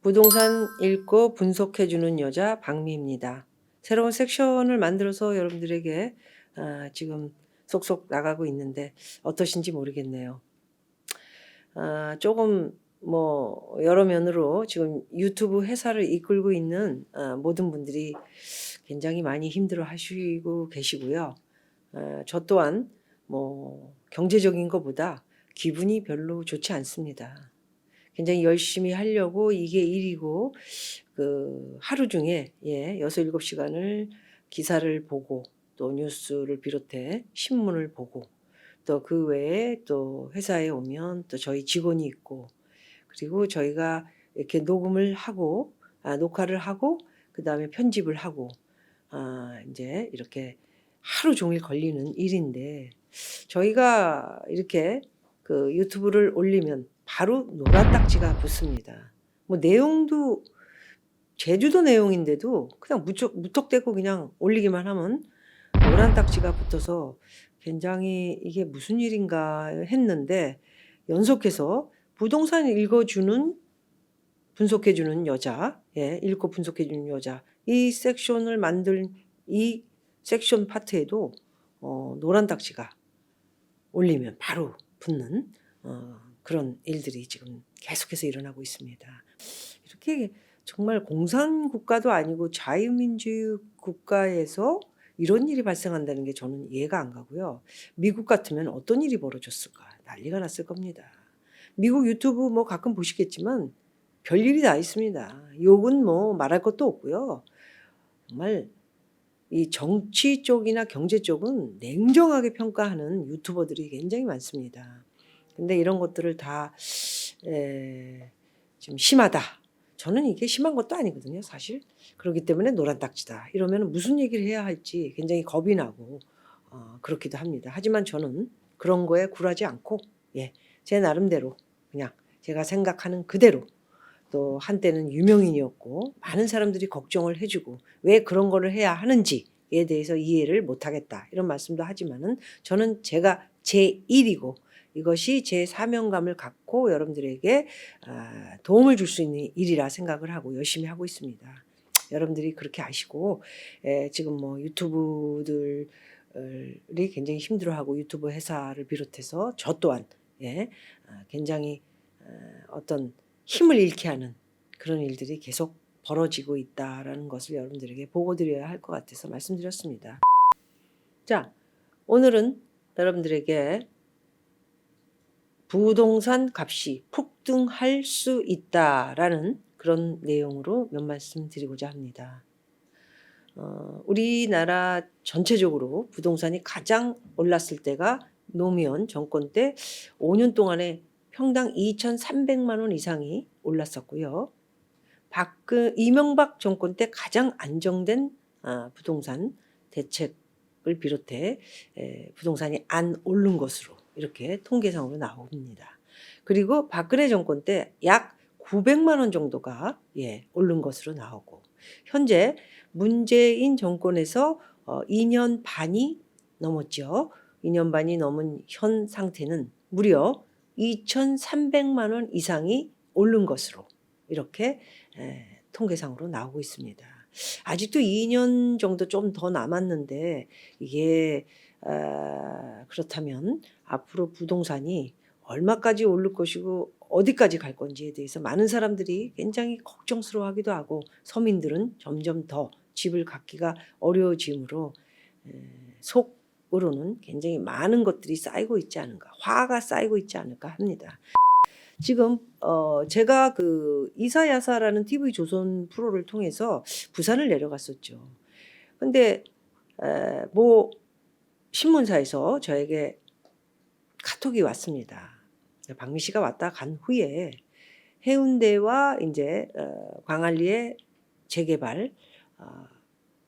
부동산 읽고 분석해주는 여자 박미입니다. 새로운 섹션을 만들어서 여러분들에게 아, 지금 속속 나가고 있는데 어떠신지 모르겠네요. 아, 조금 뭐 여러 면으로 지금 유튜브 회사를 이끌고 있는 아, 모든 분들이 굉장히 많이 힘들어 하시고 계시고요. 아, 저 또한 뭐 경제적인 것보다 기분이 별로 좋지 않습니다. 굉장히 열심히 하려고 이게 일이고 그 하루 중에 예, 여섯 일곱 시간을 기사를 보고 또 뉴스를 비롯해 신문을 보고 또 그 외에 또 회사에 오면 또 저희 직원이 있고 그리고 저희가 이렇게 녹음을 하고 아, 녹화를 하고 그 다음에 편집을 하고 아, 이제 이렇게 하루 종일 걸리는 일인데 저희가 이렇게 그 유튜브를 올리면 바로 노란 딱지가 붙습니다. 뭐 내용도 제주도 내용인데도 그냥 무척, 무턱대고 그냥 올리기만 하면 노란 딱지가 붙어서 굉장히 이게 무슨 일인가 했는데 연속해서 부동산 읽어주는 분석해주는 여자, 예, 읽고 분석해주는 여자 이 섹션을 만든 이 섹션 파트에도 어, 노란 딱지가 올리면 바로 붙는 어, 그런 일들이 지금 계속해서 일어나고 있습니다. 이렇게 정말 공산 국가도 아니고 자유민주주의 국가에서 이런 일이 발생한다는 게 저는 이해가 안 가고요. 미국 같으면 어떤 일이 벌어졌을까? 난리가 났을 겁니다. 미국 유튜브 뭐 가끔 보시겠지만 별일이 다 있습니다. 욕은 뭐 말할 것도 없고요. 정말 이 정치 쪽이나 경제 쪽은 냉정하게 평가하는 유튜버들이 굉장히 많습니다. 근데 이런 것들을 다, 에, 좀 심하다. 저는 이게 심한 것도 아니거든요, 사실. 그렇기 때문에 노란 딱지다. 이러면 무슨 얘기를 해야 할지 굉장히 겁이 나고, 어, 그렇기도 합니다. 하지만 저는 그런 거에 굴하지 않고, 예, 제 나름대로 그냥 제가 생각하는 그대로 또 한때는 유명인이었고 많은 사람들이 걱정을 해주고 왜 그런 거를 해야 하는지에 대해서 이해를 못하겠다 이런 말씀도 하지만은 저는 제가 제 일이고 이것이 제 사명감을 갖고 여러분들에게 아, 도움을 줄 수 있는 일이라 생각을 하고 열심히 하고 있습니다. 여러분들이 그렇게 아시고 에, 지금 뭐 유튜브들이 굉장히 힘들어하고 유튜브 회사를 비롯해서 저 또한 예, 아, 굉장히 어, 어떤 힘을 잃게 하는 그런 일들이 계속 벌어지고 있다라는 것을 여러분들에게 보고 드려야 할 것 같아서 말씀드렸습니다. 자, 오늘은 여러분들에게 부동산 값이 폭등할 수 있다라는 그런 내용으로 몇 말씀 드리고자 합니다. 어, 우리나라 전체적으로 부동산이 가장 올랐을 때가 노무현 정권 때 5년 동안에 평당 2,300만 원 이상이 올랐었고요. 박근 이명박 정권 때 가장 안정된 아, 부동산 대책을 비롯해 에, 부동산이 안 오른 것으로 이렇게 통계상으로 나옵니다. 그리고 박근혜 정권 때 약 900만 원 정도가 예, 오른 것으로 나오고 현재 문재인 정권에서 어, 2년 반이 넘었죠. 2년 반이 넘은 현 상태는 무려 2,300만 원 이상이 오른 것으로 이렇게 에, 통계상으로 나오고 있습니다. 아직도 2년 정도 좀 더 남았는데 이게 아, 그렇다면 앞으로 부동산이 얼마까지 오를 것이고 어디까지 갈 건지에 대해서 많은 사람들이 굉장히 걱정스러워하기도 하고 서민들은 점점 더 집을 갖기가 어려워지므로 에, 속으로는 굉장히 많은 것들이 쌓이고 있지 않은가 화가 쌓이고 있지 않을까 합니다. 지금 어 제가 그 이사야사라는 TV 조선 프로를 통해서 부산을 내려갔었죠. 근데 에, 뭐 신문사에서 저에게 카톡이 왔습니다. 박미 씨가 왔다 간 후에 해운대와 이제 어, 광안리의 재개발, 어,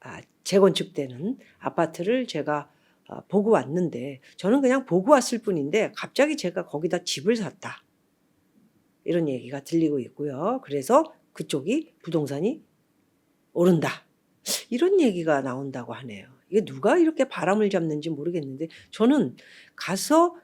아, 재건축되는 아파트를 제가 어, 보고 왔는데 저는 그냥 보고 왔을 뿐인데 갑자기 제가 거기다 집을 샀다. 이런 얘기가 들리고 있고요. 그래서 그쪽이 부동산이 오른다. 이런 얘기가 나온다고 하네요. 이게 누가 이렇게 바람을 잡는지 모르겠는데 저는 가서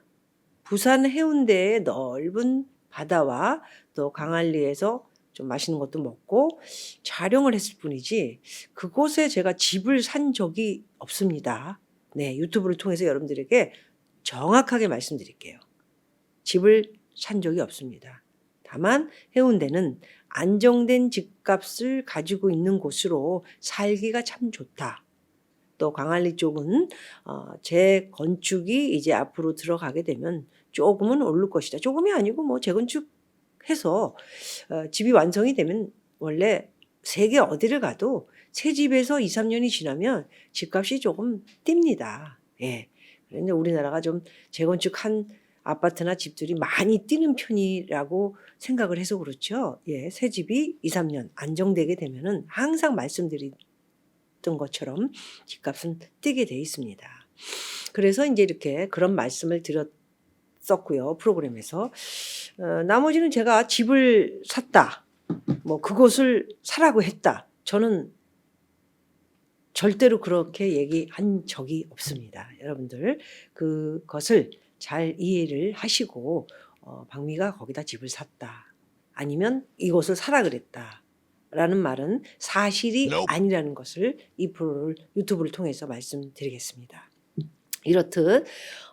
부산 해운대의 넓은 바다와 또 강안리에서 좀 맛있는 것도 먹고 촬영을 했을 뿐이지 그곳에 제가 집을 산 적이 없습니다. 네, 유튜브를 통해서 여러분들에게 정확하게 말씀드릴게요. 집을 산 적이 없습니다. 다만 해운대는 안정된 집값을 가지고 있는 곳으로 살기가 참 좋다. 또 광안리 쪽은 어, 재건축이 이제 앞으로 들어가게 되면 조금은 오를 것이다. 조금이 아니고 뭐 재건축해서 어, 집이 완성이 되면 원래 세계 어디를 가도 새 집에서 2, 3년이 지나면 집값이 조금 뜁니다. 예. 그런데 우리나라가 좀 재건축한 아파트나 집들이 많이 뛰는 편이라고 생각을 해서 그렇죠. 예, 새 집이 2, 3년 안정되게 되면은 항상 말씀드 렸던 것처럼 집값은 뛰게 돼 있습니다. 그래서 이제 이렇게 그런 말씀을 드렸었고요. 프로그램에서. 어, 나머지는 제가 집을 샀다. 뭐 그곳을 사라고 했다. 저는 절대로 그렇게 얘기한 적이 없습니다. 여러분들 그것을 잘 이해를 하시고 어, 박미가 거기다 집을 샀다. 아니면 이곳을 사라 그랬다. 라는 말은 사실이. 아니라는 것을 이 프로를 유튜브를 통해서 말씀드리겠습니다. 이렇듯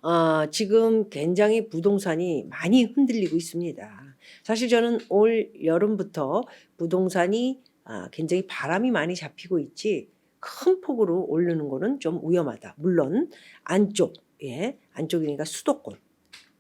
어, 지금 굉장히 부동산이 많이 흔들리고 있습니다. 사실 저는 올 여름부터 부동산이 아, 굉장히 바람이 많이 잡히고 있지 큰 폭으로 오르는 거는 좀 위험하다. 물론 안쪽, 예, 안쪽이니까 수도권,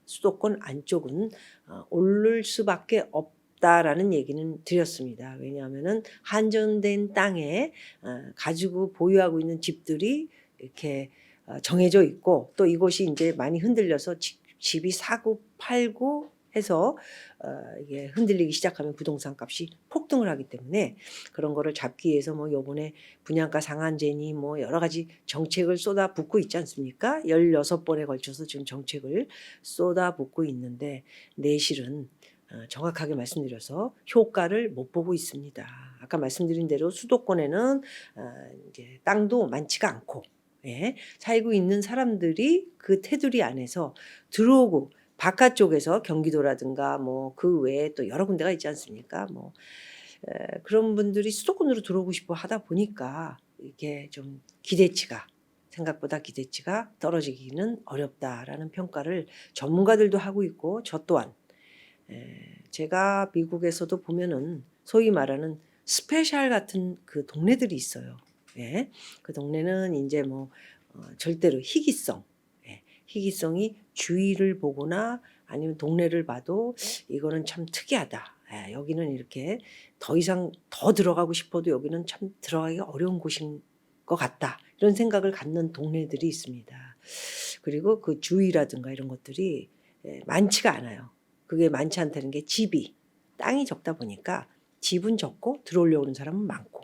수도권 안쪽은 어, 오를 수밖에 없 다라는 얘기는 드렸습니다. 왜냐하면은 한전된 땅에 어, 가지고 보유하고 있는 집들이 이렇게 어, 정해져 있고 또 이곳이 이제 많이 흔들려서 집, 집이 사고 팔고 해서 어, 이게 흔들리기 시작하면 부동산 값이 폭등을 하기 때문에 그런 거를 잡기 위해서 뭐 요번에 분양가 상한제니 뭐 여러 가지 정책을 쏟아붓고 있지 않습니까? 16번에 걸쳐서 지금 정책을 쏟아붓고 있는데 내실은 어, 정확하게 말씀드려서 효과를 못 보고 있습니다. 아까 말씀드린 대로 수도권에는 어, 이제 땅도 많지가 않고 예, 살고 있는 사람들이 그 테두리 안에서 들어오고 바깥쪽에서 경기도라든가 뭐 그 외에 또 여러 군데가 있지 않습니까? 뭐 에, 그런 분들이 수도권으로 들어오고 싶어 하다 보니까 이게 좀 기대치가 생각보다 기대치가 떨어지기는 어렵다라는 평가를 전문가들도 하고 있고 저 또한 에, 제가 미국에서도 보면은 소위 말하는 스페셜 같은 그 동네들이 있어요. 예. 그 동네는 이제 뭐 어, 절대로 희귀성, 예. 희귀성이 주위를 보거나 아니면 동네를 봐도 이거는 참 특이하다. 예, 여기는 이렇게 더 이상 더 들어가고 싶어도 여기는 참 들어가기가 어려운 곳인 것 같다. 이런 생각을 갖는 동네들이 있습니다. 그리고 그 주위라든가 이런 것들이 예, 많지가 않아요. 그게 많지 않다는 게 집이 땅이 적다 보니까 집은 적고 들어오려고 하는 사람은 많고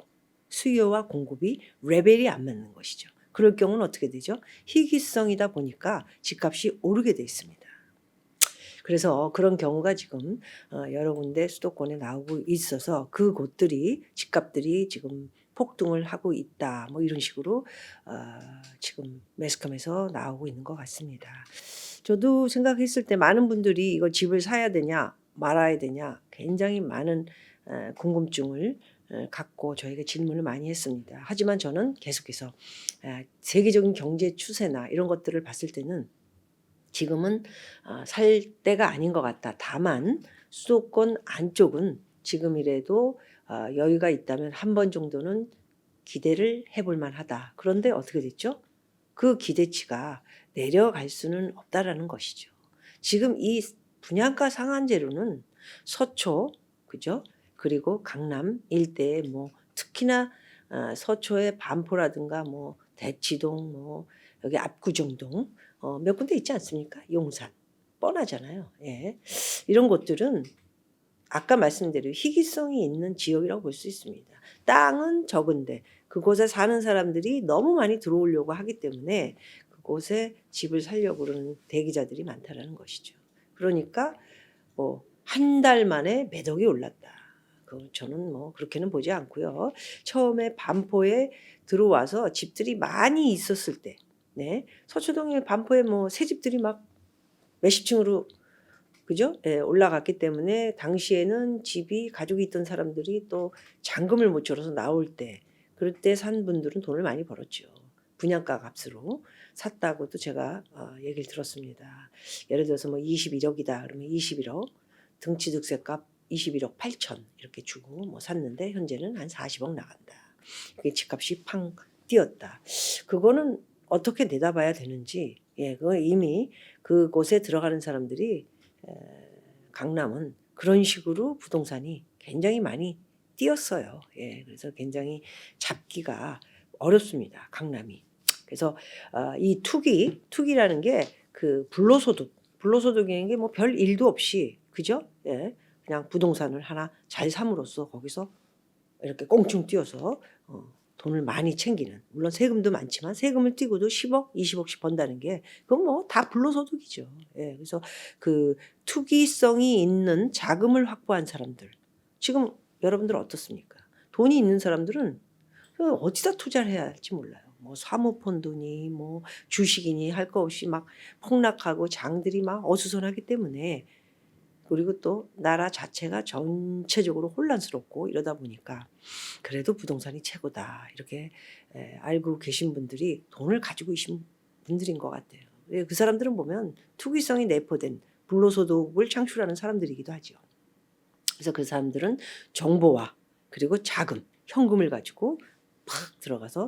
수요와 공급이 레벨이 안 맞는 것이죠. 그럴 경우는 어떻게 되죠? 희귀성이다 보니까 집값이 오르게 돼 있습니다. 그래서 그런 경우가 지금 어, 여러 군데 수도권에 나오고 있어서 그 곳들이 집값들이 지금 폭등을 하고 있다. 뭐 이런 식으로 어, 지금 매스컴에서 나오고 있는 것 같습니다. 저도 생각했을 때 많은 분들이 이거 집을 사야 되냐 말아야 되냐 굉장히 많은 어, 궁금증을 어, 갖고 저에게 질문을 많이 했습니다. 하지만 저는 계속해서 아, 세계적인 경제 추세나 이런 것들을 봤을 때는 지금은 아, 살 때가 아닌 것 같다. 다만 수도권 안쪽은 지금이라도 아, 여유가 있다면 한 번 정도는 기대를 해볼 만하다. 그런데 어떻게 됐죠? 그 기대치가 내려갈 수는 없다라는 것이죠. 지금 이 분양가 상한제로는 서초, 그죠? 그리고 강남 일대에 뭐 특히나 어, 서초의 반포라든가 뭐 대치동 뭐 여기 압구정동 어, 몇 군데 있지 않습니까? 용산 뻔하잖아요. 예. 이런 곳들은 아까 말씀대로 희귀성이 있는 지역이라고 볼 수 있습니다. 땅은 적은데 그곳에 사는 사람들이 너무 많이 들어오려고 하기 때문에 그 곳에 집을 살려고 그러는 대기자들이 많다라는 것이죠. 그러니까 뭐 한 달 만에 매덕이 올랐다. 그 저는 뭐 그렇게는 보지 않고요. 처음에 반포에 들어와서 집들이 많이 있었을 때, 네 서초동에 반포에 뭐 새 집들이 막 몇십 층으로 그죠? 예, 올라갔기 때문에 당시에는 집이 가지고 있던 사람들이 또 잔금을 못 쳐서 나올 때 그럴 때 산 분들은 돈을 많이 벌었죠. 분양가 값으로 샀다고도 제가 어, 얘기를 들었습니다. 예를 들어서 뭐 21억이다 그러면 21억 등치득세값 21억 8천 이렇게 주고 뭐 샀는데 현재는 한 40억 나간다. 그게 집값이 팡 뛰었다. 그거는 어떻게 내다봐야 되는지 예, 그거 이미 그곳에 들어가는 사람들이 에, 강남은 그런 식으로 부동산이 굉장히 많이 뛰었어요. 예, 그래서 굉장히 잡기가 어렵습니다. 강남이. 그래서 아, 이 투기, 투기라는 게 그 불로소득, 불로소득이라는 게 뭐 별 일도 없이 그죠? 예, 그냥 부동산을 하나 잘 삼으로써 거기서 이렇게 꽁충 뛰어서 어, 돈을 많이 챙기는 물론 세금도 많지만 세금을 띄고도 10억, 20억씩 번다는 게 그건 뭐 다 불로소득이죠. 예, 그래서 그 투기성이 있는 자금을 확보한 사람들 지금 여러분들 어떻습니까? 돈이 있는 사람들은 그 어디다 투자를 해야 할지 몰라요. 뭐 사모펀드니 뭐 주식이니 할 거 없이 막 폭락하고 장들이 막 어수선하기 때문에 그리고 또 나라 자체가 전체적으로 혼란스럽고 이러다 보니까 그래도 부동산이 최고다 이렇게 에, 알고 계신 분들이 돈을 가지고 계신 분들인 것 같아요. 예, 그 사람들은 보면 투기성이 내포된 불로소득을 창출하는 사람들이기도 하죠. 그래서 그 사람들은 정보와 그리고 자금, 현금을 가지고 팍 들어가서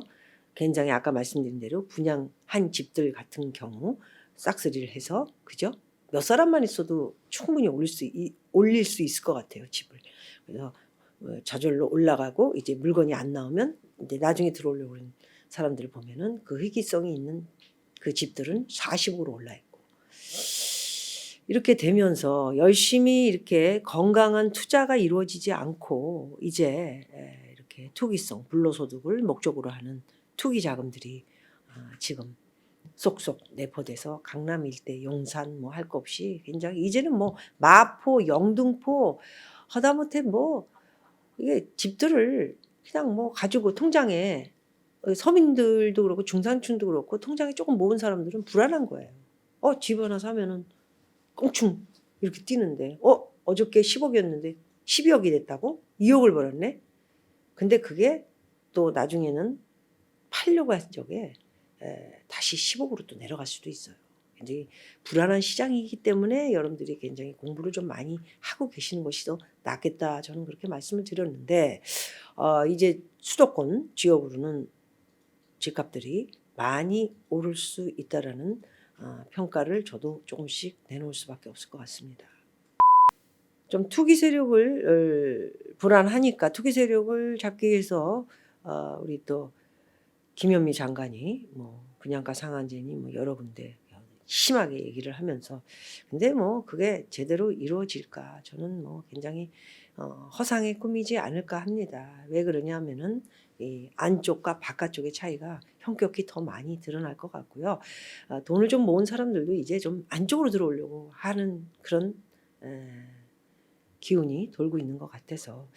굉장히 아까 말씀드린 대로 분양한 집들 같은 경우 싹쓸이를 해서 그죠? 몇 사람만 있어도 충분히 올릴 수 이- 올릴 수 있을 것 같아요 집을. 그래서 어, 저절로 올라가고 이제 물건이 안 나오면 이제 나중에 들어오려고 하는 사람들을 보면은 그 희귀성이 있는 그 집들은 40으로 올라 있고 이렇게 되면서 열심히 이렇게 건강한 투자가 이루어지지 않고 이제 에, 이렇게 투기성 불로소득을 목적으로 하는 투기 자금들이 아, 지금 쏙쏙 내포돼서 강남 일대 용산 뭐할거 없이 굉장히 이제는 뭐 마포 영등포 하다못해 뭐 이게 집들을 그냥 뭐 가지고 통장에 어, 서민들도 그렇고 중산층도 그렇고 통장에 조금 모은 사람들은 불안한 거예요. 어, 집 하나 사면은 꽁충 이렇게 뛰는데 어, 어저께 10억이었는데 12억이 됐다고? 2억을 벌었네? 근데 그게 또 나중에는 팔려고 한 적에 에, 다시 10억으로 또 내려갈 수도 있어요. 굉장히 불안한 시장이기 때문에 여러분들이 굉장히 공부를 좀 많이 하고 계시는 것이 더 낫겠다. 저는 그렇게 말씀을 드렸는데 어, 이제 수도권 지역으로는 집값들이 많이 오를 수 있다라는 어, 평가를 저도 조금씩 내놓을 수밖에 없을 것 같습니다. 좀 투기 세력을 어, 불안하니까 투기 세력을 잡기 위해서 어, 우리 또 김현미 장관이 뭐 분양가 상한제니 뭐 여러 군데 심하게 얘기를 하면서 근데 뭐 그게 제대로 이루어질까 저는 뭐 굉장히 어, 허상의 꿈이지 않을까 합니다. 왜 그러냐면은 이 안쪽과 바깥쪽의 차이가 현격히 더 많이 드러날 것 같고요. 아, 돈을 좀 모은 사람들도 이제 좀 안쪽으로 들어오려고 하는 그런 에, 기운이 돌고 있는 것 같아서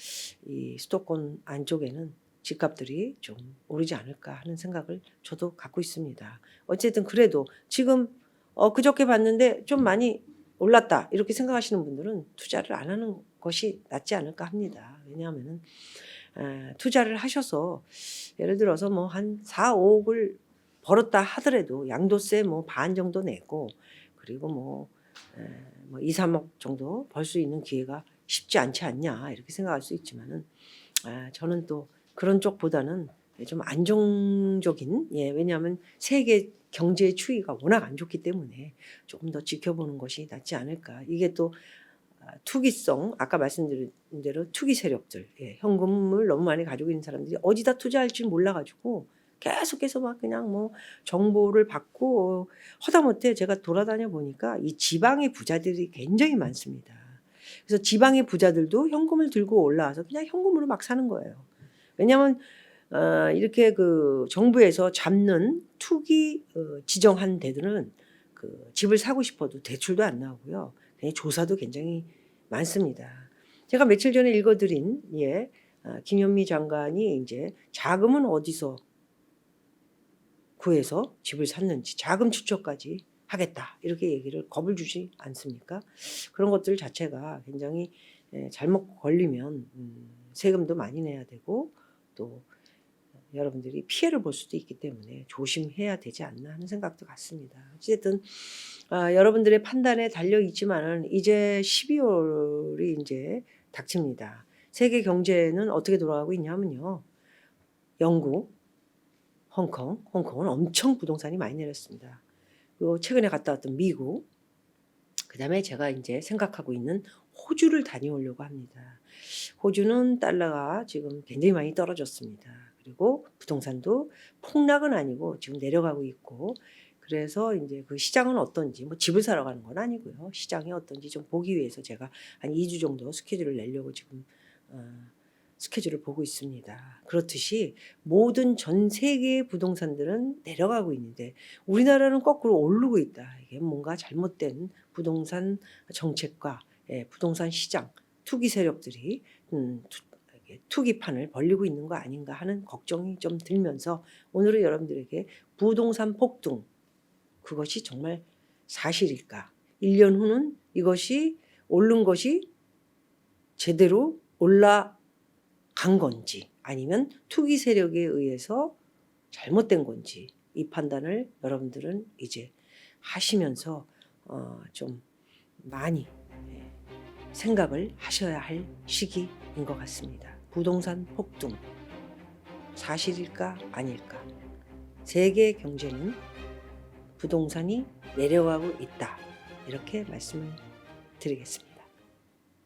이 수도권 안쪽에는 집값들이 좀 오르지 않을까 하는 생각을 저도 갖고 있습니다. 어쨌든 그래도 지금 어, 그저께 봤는데 좀 많이 올랐다 이렇게 생각하시는 분들은 투자를 안 하는 것이 낫지 않을까 합니다. 왜냐하면은 에, 투자를 하셔서 예를 들어서 뭐 한 4, 5억을 벌었다 하더라도 양도세 뭐 반 정도 내고 그리고 뭐, 에, 뭐 2, 3억 정도 벌 수 있는 기회가 쉽지 않지 않냐 이렇게 생각할 수 있지만은 아, 저는 또 그런 쪽보다는 좀 안정적인 예 왜냐하면 세계 경제의 추이가 워낙 안 좋기 때문에 조금 더 지켜보는 것이 낫지 않을까 이게 또 아, 투기성 아까 말씀드린 대로 투기 세력들 예, 현금을 너무 많이 가지고 있는 사람들이 어디다 투자할지 몰라가지고 계속해서 막 그냥 뭐 정보를 받고 허다못해 제가 돌아다녀 보니까 이 지방의 부자들이 굉장히 많습니다. 그래서 지방의 부자들도 현금을 들고 올라와서 그냥 현금으로 막 사는 거예요. 왜냐하면 어, 이렇게 그 정부에서 잡는 투기 어, 지정한 데들은 그 집을 사고 싶어도 대출도 안 나오고요. 그냥 조사도 굉장히 많습니다. 제가 며칠 전에 읽어드린 예 아, 김현미 장관이 이제 자금은 어디서 구해서 집을 샀는지 자금 추적까지 하겠다 이렇게 얘기를 겁을 주지 않습니까? 그런 것들 자체가 굉장히 예, 잘못 걸리면 음, 세금도 많이 내야 되고 또 여러분들이 피해를 볼 수도 있기 때문에 조심해야 되지 않나 하는 생각도 같습니다. 어쨌든 아, 여러분들의 판단에 달려 있지만은 이제 12월이 이제 닥칩니다. 세계 경제는 어떻게 돌아가고 있냐면요. 영국, 홍콩, 홍콩은 엄청 부동산이 많이 내렸습니다. 그리고 최근에 갔다 왔던 미국, 그 다음에 제가 이제 생각하고 있는 호주를 다녀오려고 합니다. 호주는 달러가 지금 굉장히 많이 떨어졌습니다. 그리고 부동산도 폭락은 아니고 지금 내려가고 있고 그래서 이제 그 시장은 어떤지 뭐 집을 사러 가는 건 아니고요. 시장이 어떤지 좀 보기 위해서 제가 한 2주 정도 스케줄을 내려고 지금 어, 스케줄을 보고 있습니다. 그렇듯이 모든 전 세계의 부동산들은 내려가고 있는데 우리나라는 거꾸로 오르고 있다. 이게 뭔가 잘못된 부동산 정책과 예, 부동산 시장 투기 세력들이 음, 투, 투기판을 벌리고 있는 거 아닌가 하는 걱정이 좀 들면서 오늘은 여러분들에게 부동산 폭등 그것이 정말 사실일까? 1년 후는 이것이 오른 것이 제대로 올라간 건지 아니면 투기 세력에 의해서 잘못된 건지 이 판단을 여러분들은 이제 하시면서 어, 좀 많이 예, 생각을 하셔야 할 시기인 것 같습니다. 부동산 폭등 사실일까 아닐까? 세계 경제는 부동산이 내려가고 있다. 이렇게 말씀을 드리겠습니다.